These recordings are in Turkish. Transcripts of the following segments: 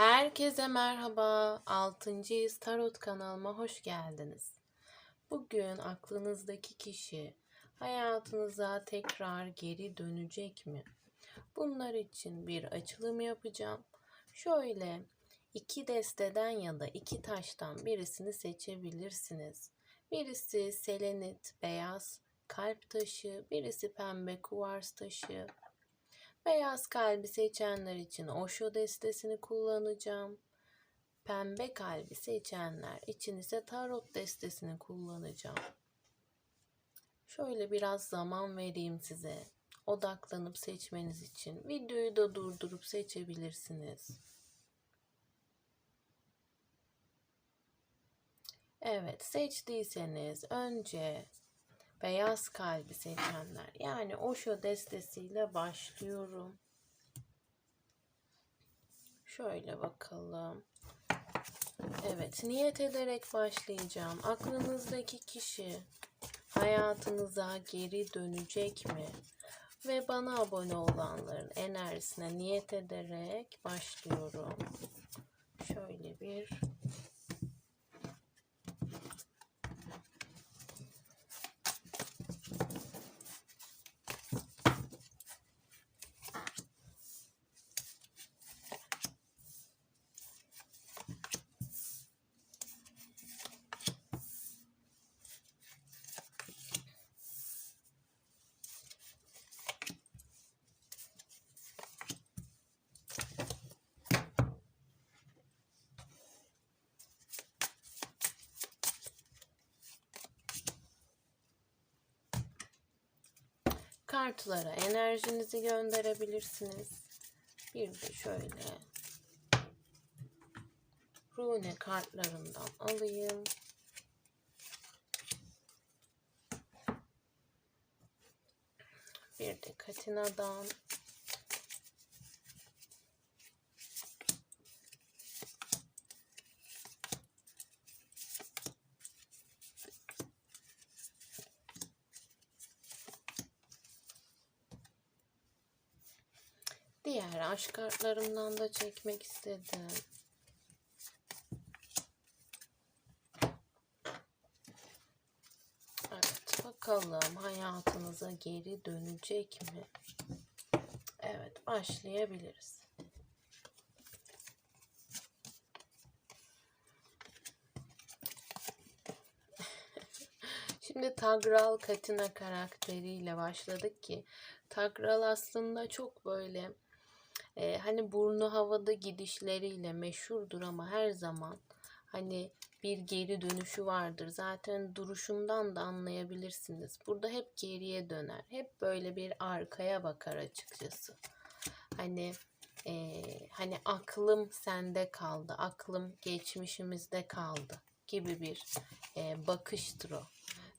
Herkese merhaba. 6. Tarot kanalıma hoş geldiniz. Bugün aklınızdaki kişi hayatınıza tekrar geri dönecek mi? Bunlar için bir açılım yapacağım. Şöyle iki desteden ya da iki taştan birisini seçebilirsiniz. Birisi selenit, beyaz kalp taşı, birisi pembe kuvars taşı, Beyaz kalbi seçenler için Osho destesini kullanacağım. Pembe kalbi seçenler için ise tarot destesini kullanacağım. Şöyle biraz zaman vereyim size. Odaklanıp seçmeniz için videoyu da durdurup seçebilirsiniz. Evet, seçtiyseniz önce Beyaz kalbi seçenler. Yani Osho destesiyle başlıyorum. Şöyle bakalım. Evet, niyet ederek başlayacağım. Aklınızdaki kişi hayatınıza geri dönecek mi? Ve bana abone olanların enerjisine niyet ederek başlıyorum. Şöyle bir kartlara enerjinizi gönderebilirsiniz. Bir de şöyle rune kartlarından alayım. Bir de Katina'dan Aşk kartlarımdan da çekmek istedim. Evet bakalım hayatınıza geri dönecek mi? Evet başlayabiliriz. Şimdi Tagral Katina karakteriyle başladık ki Tagral aslında çok böyle e, hani burnu havada gidişleriyle meşhurdur ama her zaman hani bir geri dönüşü vardır. Zaten duruşundan da anlayabilirsiniz. Burada hep geriye döner. Hep böyle bir arkaya bakar açıkçası. Hani e, hani aklım sende kaldı. Aklım geçmişimizde kaldı gibi bir e, bakıştır o.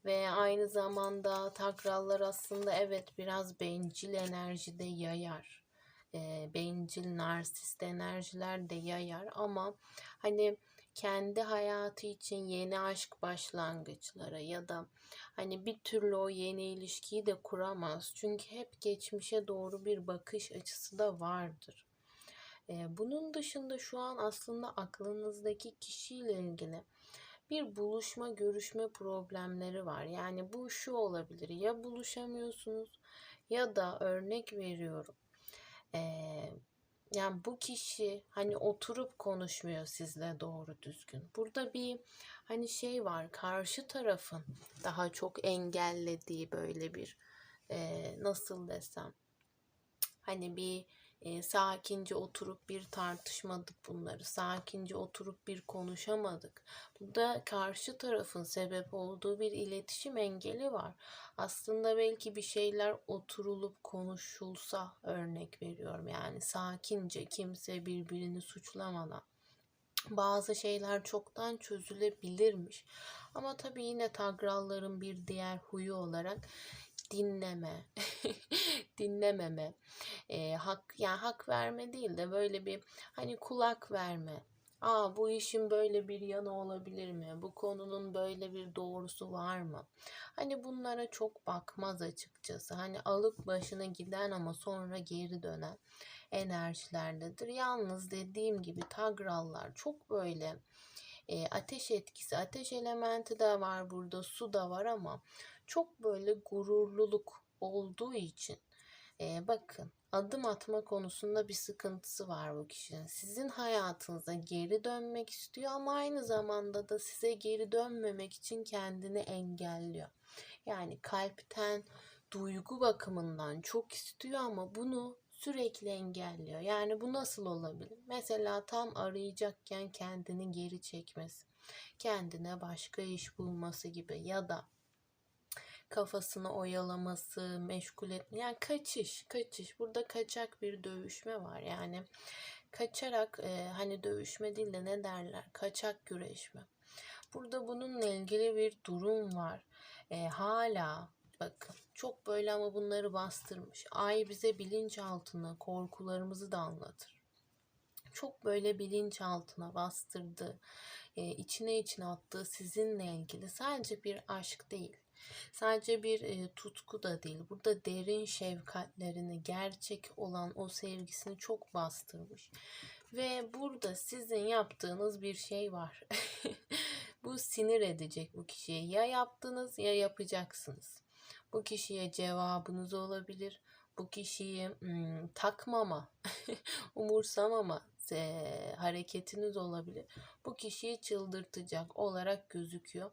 Ve aynı zamanda takrallar aslında evet biraz bencil enerjide yayar. E, bencil, narsist enerjiler de yayar ama hani kendi hayatı için yeni aşk başlangıçlara ya da hani bir türlü o yeni ilişkiyi de kuramaz. Çünkü hep geçmişe doğru bir bakış açısı da vardır. Bunun dışında şu an aslında aklınızdaki kişiyle ilgili bir buluşma görüşme problemleri var. Yani bu şu olabilir ya buluşamıyorsunuz ya da örnek veriyorum. Ee, yani bu kişi hani oturup konuşmuyor sizle doğru düzgün. Burada bir hani şey var karşı tarafın daha çok engellediği böyle bir e, nasıl desem hani bir e, sakince oturup bir tartışmadık bunları. Sakince oturup bir konuşamadık. Burada karşı tarafın sebep olduğu bir iletişim engeli var. Aslında belki bir şeyler oturulup konuşulsa örnek veriyorum. Yani sakince kimse birbirini suçlamadan bazı şeyler çoktan çözülebilirmiş. Ama tabii yine tagralların bir diğer huyu olarak dinleme, dinlememe, e, hak yani hak verme değil de böyle bir hani kulak verme. Aa bu işin böyle bir yanı olabilir mi? Bu konunun böyle bir doğrusu var mı? Hani bunlara çok bakmaz açıkçası. Hani alıp başına giden ama sonra geri dönen enerjilerdedir. Yalnız dediğim gibi tagrallar çok böyle e, ateş etkisi, ateş elementi de var burada, su da var ama çok böyle gururluluk olduğu için e, bakın adım atma konusunda bir sıkıntısı var bu kişinin. Sizin hayatınıza geri dönmek istiyor ama aynı zamanda da size geri dönmemek için kendini engelliyor. Yani kalpten, duygu bakımından çok istiyor ama bunu sürekli engelliyor. Yani bu nasıl olabilir? Mesela tam arayacakken kendini geri çekmesi, kendine başka iş bulması gibi ya da kafasını oyalaması, meşgul etme. Yani kaçış, kaçış. Burada kaçak bir dövüşme var. Yani kaçarak e, hani dövüşme değil de ne derler? Kaçak güreşme. Burada bununla ilgili bir durum var. E, hala bakın çok böyle ama bunları bastırmış. Ay bize bilinçaltına korkularımızı da anlatır. Çok böyle bilinçaltına bastırdı, e, içine içine attığı sizinle ilgili sadece bir aşk değil Sadece bir e, tutku da değil. Burada derin şefkatlerini, gerçek olan o sevgisini çok bastırmış. Ve burada sizin yaptığınız bir şey var. bu sinir edecek bu kişiye. Ya yaptınız ya yapacaksınız. Bu kişiye cevabınız olabilir. Bu kişiyi hmm, takmama, umursamama e, hareketiniz olabilir. Bu kişiyi çıldırtacak olarak gözüküyor.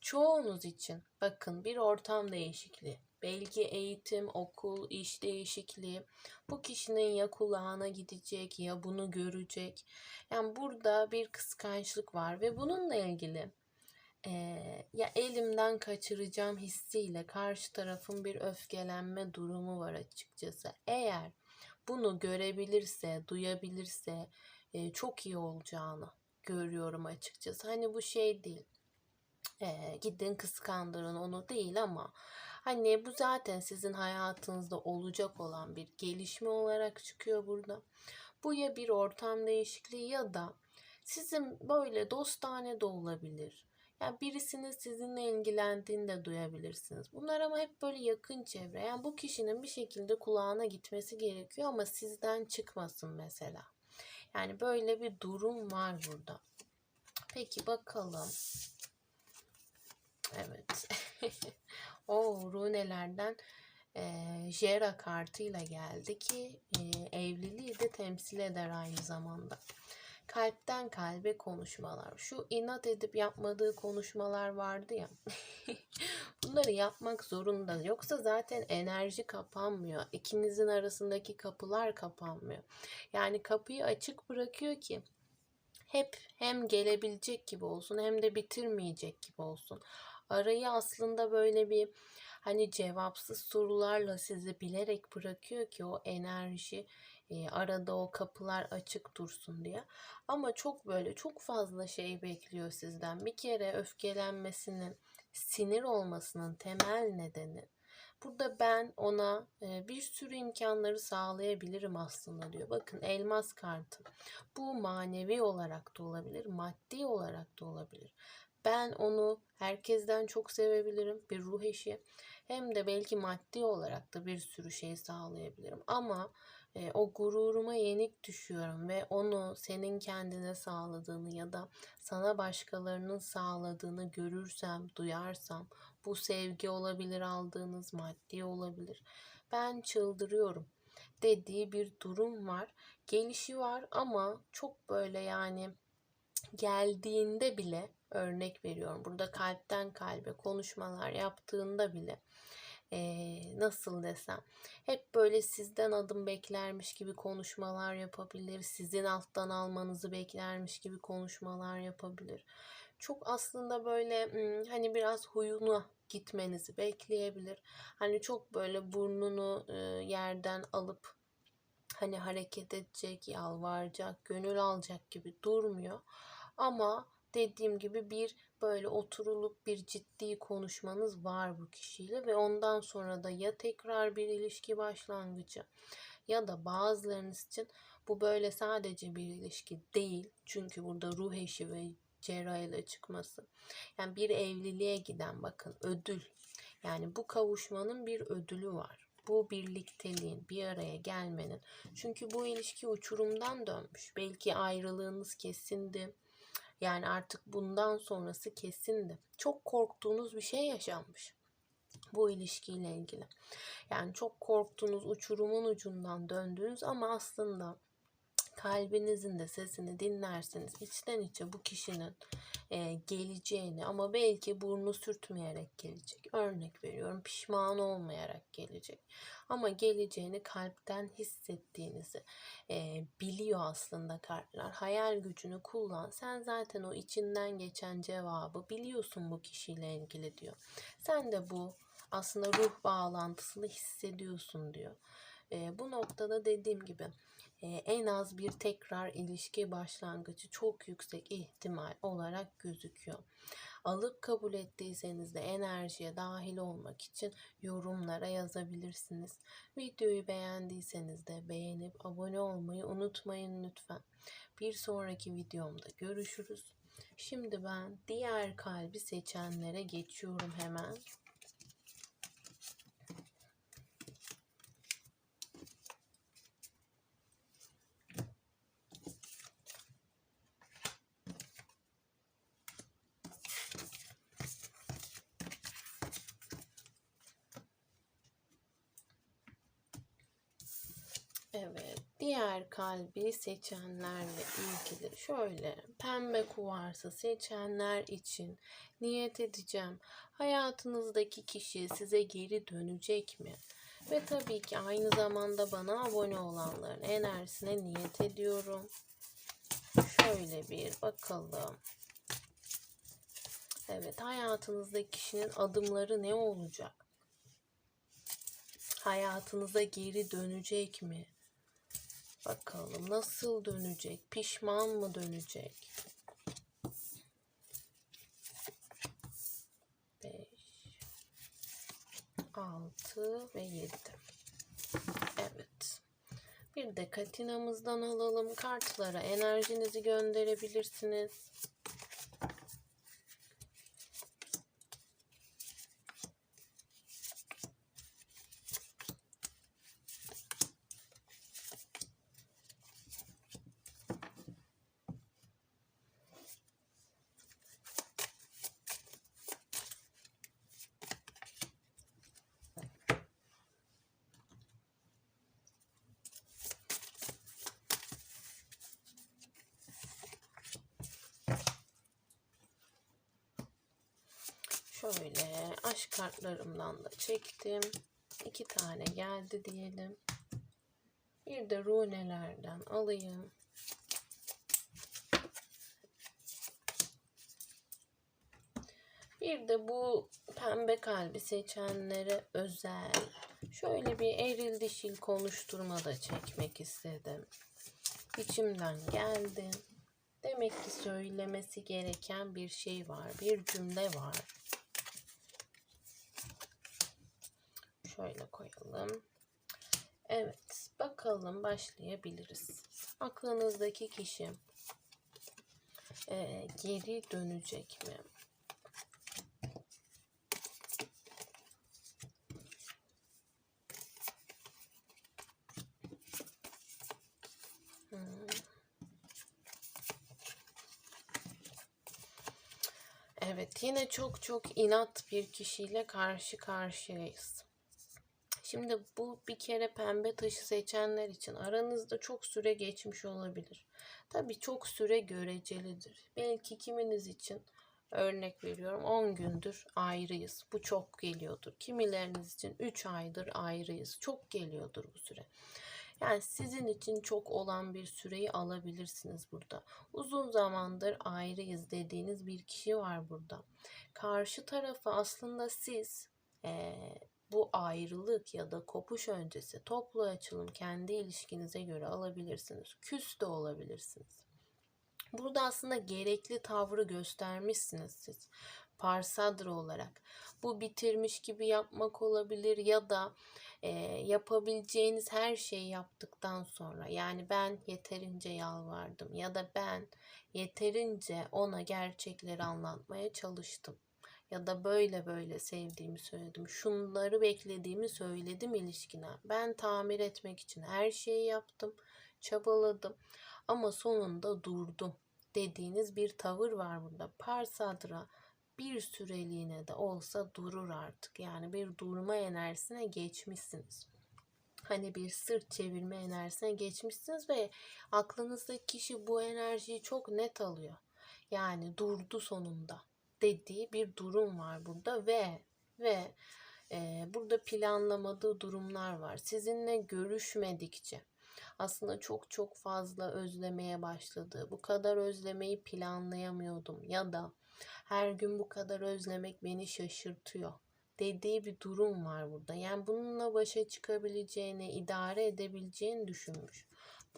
Çoğunuz için bakın bir ortam değişikliği, belki eğitim, okul, iş değişikliği bu kişinin ya kulağına gidecek ya bunu görecek. Yani burada bir kıskançlık var ve bununla ilgili e, ya elimden kaçıracağım hissiyle karşı tarafın bir öfkelenme durumu var açıkçası. Eğer bunu görebilirse, duyabilirse e, çok iyi olacağını görüyorum açıkçası. Hani bu şey değil e, gidin kıskandırın onu değil ama hani bu zaten sizin hayatınızda olacak olan bir gelişme olarak çıkıyor burada. Bu ya bir ortam değişikliği ya da sizin böyle dostane de olabilir. Yani birisinin sizinle ilgilendiğini de duyabilirsiniz. Bunlar ama hep böyle yakın çevre. Yani bu kişinin bir şekilde kulağına gitmesi gerekiyor ama sizden çıkmasın mesela. Yani böyle bir durum var burada. Peki bakalım. Evet. o runelerden e, Jera kartıyla geldi ki e, evliliği de temsil eder aynı zamanda. Kalpten kalbe konuşmalar. Şu inat edip yapmadığı konuşmalar vardı ya. Bunları yapmak zorunda. Yoksa zaten enerji kapanmıyor. İkinizin arasındaki kapılar kapanmıyor. Yani kapıyı açık bırakıyor ki hep hem gelebilecek gibi olsun hem de bitirmeyecek gibi olsun arayı aslında böyle bir hani cevapsız sorularla sizi bilerek bırakıyor ki o enerji e, arada o kapılar açık dursun diye. Ama çok böyle çok fazla şey bekliyor sizden. Bir kere öfkelenmesinin, sinir olmasının temel nedeni Burada ben ona e, bir sürü imkanları sağlayabilirim aslında diyor. Bakın elmas kartı. Bu manevi olarak da olabilir, maddi olarak da olabilir. Ben onu herkesten çok sevebilirim. Bir ruh eşi. Hem de belki maddi olarak da bir sürü şey sağlayabilirim. Ama e, o gururuma yenik düşüyorum ve onu senin kendine sağladığını ya da sana başkalarının sağladığını görürsem, duyarsam bu sevgi olabilir aldığınız maddi olabilir. Ben çıldırıyorum dediği bir durum var. Gelişi var ama çok böyle yani geldiğinde bile örnek veriyorum. Burada kalpten kalbe konuşmalar yaptığında bile e, nasıl desem hep böyle sizden adım beklermiş gibi konuşmalar yapabilir. Sizin alttan almanızı beklermiş gibi konuşmalar yapabilir. Çok aslında böyle hani biraz huyuna gitmenizi bekleyebilir. Hani çok böyle burnunu yerden alıp hani hareket edecek, yalvaracak, gönül alacak gibi durmuyor. Ama dediğim gibi bir böyle oturulup bir ciddi konuşmanız var bu kişiyle ve ondan sonra da ya tekrar bir ilişki başlangıcı ya da bazılarınız için bu böyle sadece bir ilişki değil. Çünkü burada ruh eşi ve cerrah çıkması. Yani bir evliliğe giden bakın ödül. Yani bu kavuşmanın bir ödülü var. bu birlikteliğin, bir araya gelmenin. Çünkü bu ilişki uçurumdan dönmüş. Belki ayrılığınız kesindi. Yani artık bundan sonrası kesindi. Çok korktuğunuz bir şey yaşanmış bu ilişkiyle ilgili. Yani çok korktuğunuz uçurumun ucundan döndünüz ama aslında kalbinizin de sesini dinlerseniz içten içe bu kişinin e, geleceğini ama belki burnu sürtmeyerek gelecek. Örnek veriyorum pişman olmayarak gelecek. Ama geleceğini kalpten hissettiğinizi e, biliyor aslında kartlar. Hayal gücünü kullan. Sen zaten o içinden geçen cevabı biliyorsun bu kişiyle ilgili diyor. Sen de bu aslında ruh bağlantısını hissediyorsun diyor. E, bu noktada dediğim gibi e, en az bir tekrar ilişki başlangıcı çok yüksek ihtimal olarak gözüküyor. Alıp kabul ettiyseniz de enerjiye dahil olmak için yorumlara yazabilirsiniz. Videoyu beğendiyseniz de beğenip abone olmayı unutmayın lütfen. Bir sonraki videomda görüşürüz. Şimdi ben diğer kalbi seçenlere geçiyorum hemen. Evet, diğer kalbi seçenlerle ilgili şöyle pembe kuvarsı seçenler için niyet edeceğim. Hayatınızdaki kişi size geri dönecek mi? Ve tabii ki aynı zamanda bana abone olanların enerjisine niyet ediyorum. Şöyle bir bakalım. Evet, hayatınızdaki kişinin adımları ne olacak? Hayatınıza geri dönecek mi? Bakalım nasıl dönecek? Pişman mı dönecek? 5 6 ve 7 Evet. Bir de katinamızdan alalım. Kartlara enerjinizi gönderebilirsiniz. Şöyle aşk kartlarımdan da çektim. İki tane geldi diyelim. Bir de runelerden alayım. Bir de bu pembe kalbi seçenlere özel şöyle bir eril dişil konuşturma da çekmek istedim. İçimden geldi. Demek ki söylemesi gereken bir şey var, bir cümle var. Şöyle koyalım. Evet, bakalım başlayabiliriz. Aklınızdaki kişi e, geri dönecek mi? Hmm. Evet, yine çok çok inat bir kişiyle karşı karşıyayız. Şimdi bu bir kere pembe taşı seçenler için aranızda çok süre geçmiş olabilir. Tabii çok süre görecelidir. Belki kiminiz için örnek veriyorum 10 gündür ayrıyız. Bu çok geliyordur. Kimileriniz için 3 aydır ayrıyız. Çok geliyordur bu süre. Yani sizin için çok olan bir süreyi alabilirsiniz burada. Uzun zamandır ayrıyız dediğiniz bir kişi var burada. Karşı tarafı aslında siz ee, bu ayrılık ya da kopuş öncesi toplu açılım kendi ilişkinize göre alabilirsiniz. Küs de olabilirsiniz. Burada aslında gerekli tavrı göstermişsiniz siz. Parsadra olarak. Bu bitirmiş gibi yapmak olabilir ya da e, yapabileceğiniz her şeyi yaptıktan sonra yani ben yeterince yalvardım ya da ben yeterince ona gerçekleri anlatmaya çalıştım ya da böyle böyle sevdiğimi söyledim. Şunları beklediğimi söyledim ilişkine. Ben tamir etmek için her şeyi yaptım, çabaladım ama sonunda durdum dediğiniz bir tavır var burada. Parsadra bir süreliğine de olsa durur artık. Yani bir durma enerjisine geçmişsiniz. Hani bir sırt çevirme enerjisine geçmişsiniz ve aklınızdaki kişi bu enerjiyi çok net alıyor. Yani durdu sonunda dediği bir durum var burada ve ve e, burada planlamadığı durumlar var. Sizinle görüşmedikçe aslında çok çok fazla özlemeye başladı. Bu kadar özlemeyi planlayamıyordum ya da her gün bu kadar özlemek beni şaşırtıyor dediği bir durum var burada. Yani bununla başa çıkabileceğini, idare edebileceğini düşünmüş.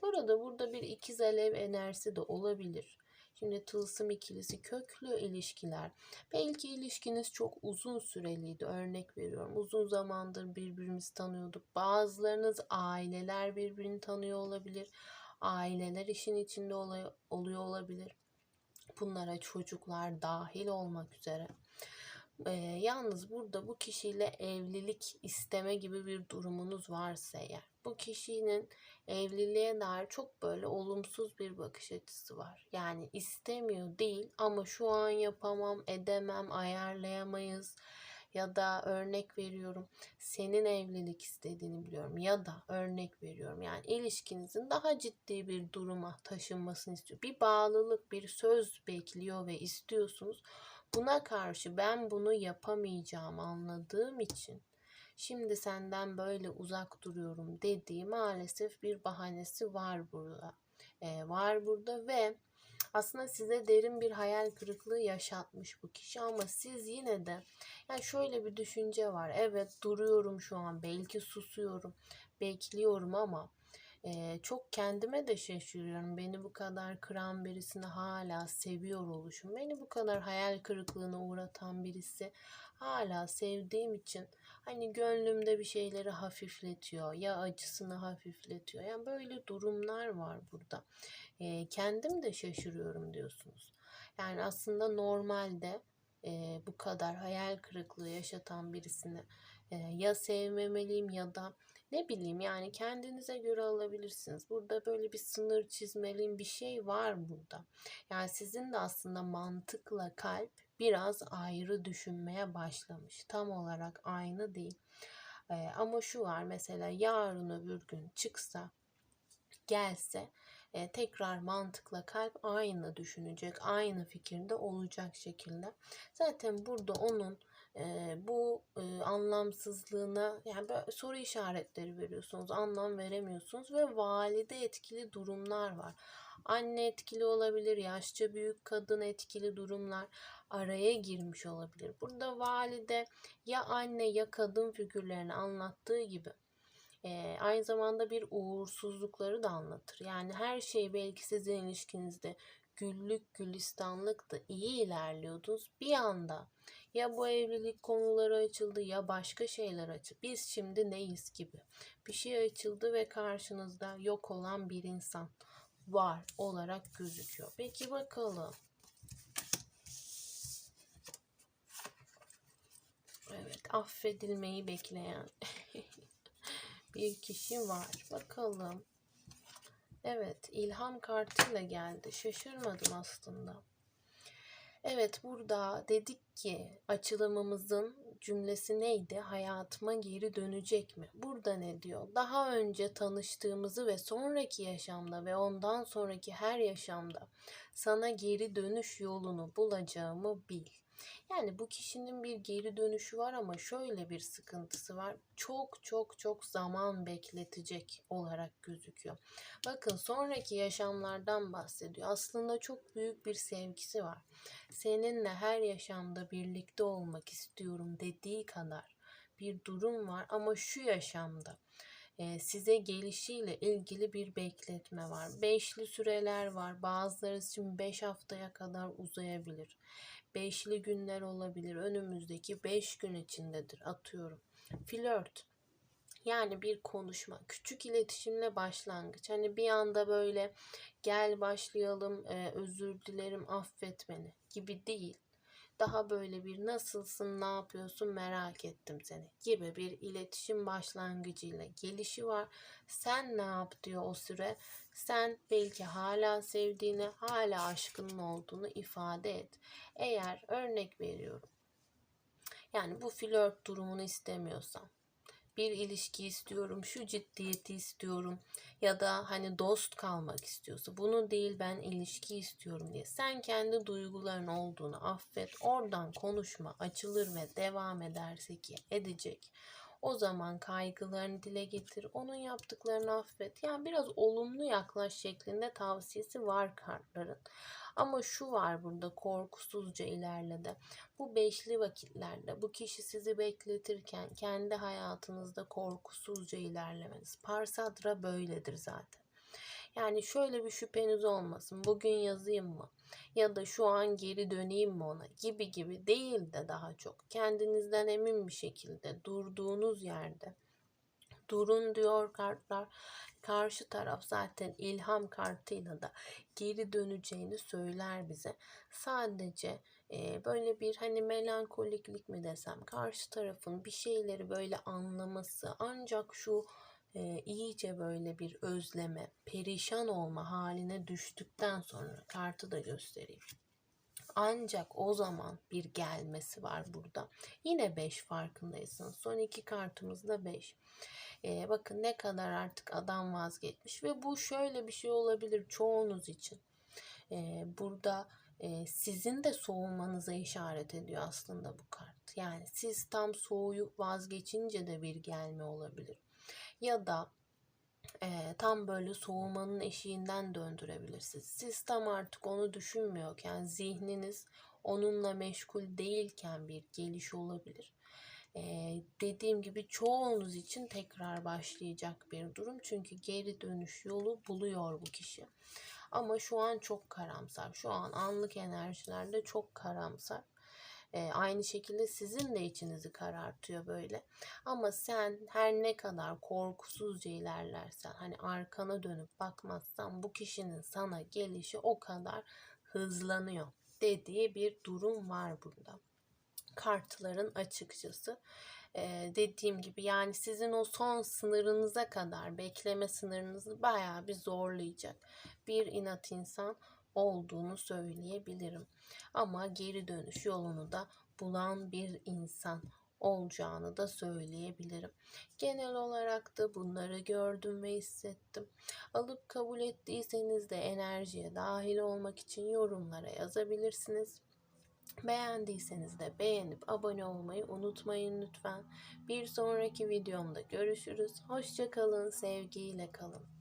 Bu arada burada bir ikiz alev enerjisi de olabilir. Şimdi tılsım ikilisi köklü ilişkiler. Belki ilişkiniz çok uzun süreliydi. Örnek veriyorum. Uzun zamandır birbirimizi tanıyorduk. Bazılarınız aileler birbirini tanıyor olabilir. Aileler işin içinde oluyor olabilir. Bunlara çocuklar dahil olmak üzere. E, yalnız burada bu kişiyle evlilik isteme gibi bir durumunuz varsa eğer bu kişinin evliliğe dair çok böyle olumsuz bir bakış açısı var. Yani istemiyor değil ama şu an yapamam, edemem, ayarlayamayız ya da örnek veriyorum senin evlilik istediğini biliyorum ya da örnek veriyorum yani ilişkinizin daha ciddi bir duruma taşınmasını istiyor. Bir bağlılık, bir söz bekliyor ve istiyorsunuz. Buna karşı ben bunu yapamayacağım anladığım için şimdi senden böyle uzak duruyorum dediği maalesef bir bahanesi var burada. Ee, var burada ve aslında size derin bir hayal kırıklığı yaşatmış bu kişi ama siz yine de yani şöyle bir düşünce var. Evet duruyorum şu an belki susuyorum bekliyorum ama e, çok kendime de şaşırıyorum. Beni bu kadar kıran birisini hala seviyor oluşum. Beni bu kadar hayal kırıklığına uğratan birisi hala sevdiğim için hani gönlümde bir şeyleri hafifletiyor ya acısını hafifletiyor. Yani böyle durumlar var burada. E, kendim de şaşırıyorum diyorsunuz. Yani aslında normalde e, bu kadar hayal kırıklığı yaşatan birisini e, ya sevmemeliyim ya da ne bileyim yani kendinize göre alabilirsiniz. Burada böyle bir sınır çizmeliyim bir şey var burada. Yani sizin de aslında mantıkla kalp biraz ayrı düşünmeye başlamış. Tam olarak aynı değil. Ee, ama şu var mesela yarın öbür gün çıksa gelse e, tekrar mantıkla kalp aynı düşünecek, aynı fikirde olacak şekilde. Zaten burada onun bu e, anlamsızlığına yani böyle soru işaretleri veriyorsunuz, anlam veremiyorsunuz ve valide etkili durumlar var. Anne etkili olabilir, yaşça büyük kadın etkili durumlar araya girmiş olabilir. Burada valide ya anne ya kadın figürlerini anlattığı gibi aynı zamanda bir uğursuzlukları da anlatır. Yani her şey belki sizin ilişkinizde güllük gülistanlıktı, iyi ilerliyordunuz. Bir anda ya bu evlilik konuları açıldı ya başka şeyler açıldı. Biz şimdi neyiz gibi. Bir şey açıldı ve karşınızda yok olan bir insan var olarak gözüküyor. Peki bakalım. Evet, affedilmeyi bekleyen bir kişi var. Bakalım. Evet, ilham kartıyla geldi. Şaşırmadım aslında. Evet, burada dedik ki açılımımızın cümlesi neydi? Hayatıma geri dönecek mi? Burada ne diyor? Daha önce tanıştığımızı ve sonraki yaşamda ve ondan sonraki her yaşamda sana geri dönüş yolunu bulacağımı bil. Yani bu kişinin bir geri dönüşü var ama şöyle bir sıkıntısı var. Çok çok çok zaman bekletecek olarak gözüküyor. Bakın sonraki yaşamlardan bahsediyor. Aslında çok büyük bir sevgisi var. Seninle her yaşamda birlikte olmak istiyorum dediği kadar bir durum var ama şu yaşamda size gelişiyle ilgili bir bekletme var. Beşli süreler var. Bazıları için beş haftaya kadar uzayabilir beşli günler olabilir. Önümüzdeki beş gün içindedir atıyorum. Flört. Yani bir konuşma, küçük iletişimle başlangıç. Hani bir anda böyle gel başlayalım, e, özür dilerim, affet beni gibi değil. daha böyle bir nasılsın, ne yapıyorsun merak ettim seni gibi bir iletişim başlangıcıyla gelişi var. Sen ne yap diyor o süre. Sen belki hala sevdiğini, hala aşkının olduğunu ifade et. Eğer örnek veriyorum. Yani bu flört durumunu istemiyorsan bir ilişki istiyorum, şu ciddiyeti istiyorum ya da hani dost kalmak istiyorsa bunu değil ben ilişki istiyorum diye sen kendi duyguların olduğunu affet. Oradan konuşma açılır ve devam ederse ki edecek. O zaman kaygılarını dile getir. Onun yaptıklarını affet. Yani biraz olumlu yaklaş şeklinde tavsiyesi var kartların. Ama şu var burada korkusuzca ilerledi. Bu beşli vakitlerde bu kişi sizi bekletirken kendi hayatınızda korkusuzca ilerlemeniz. Parsadra böyledir zaten. Yani şöyle bir şüpheniz olmasın. Bugün yazayım mı? Ya da şu an geri döneyim mi ona? Gibi gibi değil de daha çok. Kendinizden emin bir şekilde durduğunuz yerde durun diyor kartlar. Karşı taraf zaten ilham kartıyla da geri döneceğini söyler bize. Sadece e, böyle bir hani melankoliklik mi desem karşı tarafın bir şeyleri böyle anlaması ancak şu e, iyice böyle bir özleme, perişan olma haline düştükten sonra kartı da göstereyim. Ancak o zaman bir gelmesi var burada. Yine 5 farkındaysınız. Son iki kartımız da 5. Ee, bakın ne kadar artık adam vazgeçmiş ve bu şöyle bir şey olabilir çoğunuz için. Ee, burada e, sizin de soğumanıza işaret ediyor aslında bu kart. Yani siz tam soğuyup vazgeçince de bir gelme olabilir. Ya da e, tam böyle soğumanın eşiğinden döndürebilirsiniz. Siz tam artık onu düşünmüyorken zihniniz onunla meşgul değilken bir geliş olabilir. Ee, dediğim gibi çoğunuz için tekrar başlayacak bir durum. Çünkü geri dönüş yolu buluyor bu kişi. Ama şu an çok karamsar. Şu an anlık enerjilerde çok karamsar. E, aynı şekilde sizin de içinizi karartıyor böyle. Ama sen her ne kadar korkusuzca ilerlersen hani arkana dönüp bakmazsan bu kişinin sana gelişi o kadar hızlanıyor dediği bir durum var burada. Kartların açıkçası ee, dediğim gibi yani sizin o son sınırınıza kadar bekleme sınırınızı bayağı bir zorlayacak bir inat insan olduğunu söyleyebilirim. Ama geri dönüş yolunu da bulan bir insan olacağını da söyleyebilirim. Genel olarak da bunları gördüm ve hissettim. Alıp kabul ettiyseniz de enerjiye dahil olmak için yorumlara yazabilirsiniz. Beğendiyseniz de beğenip abone olmayı unutmayın lütfen. Bir sonraki videomda görüşürüz. Hoşçakalın, sevgiyle kalın.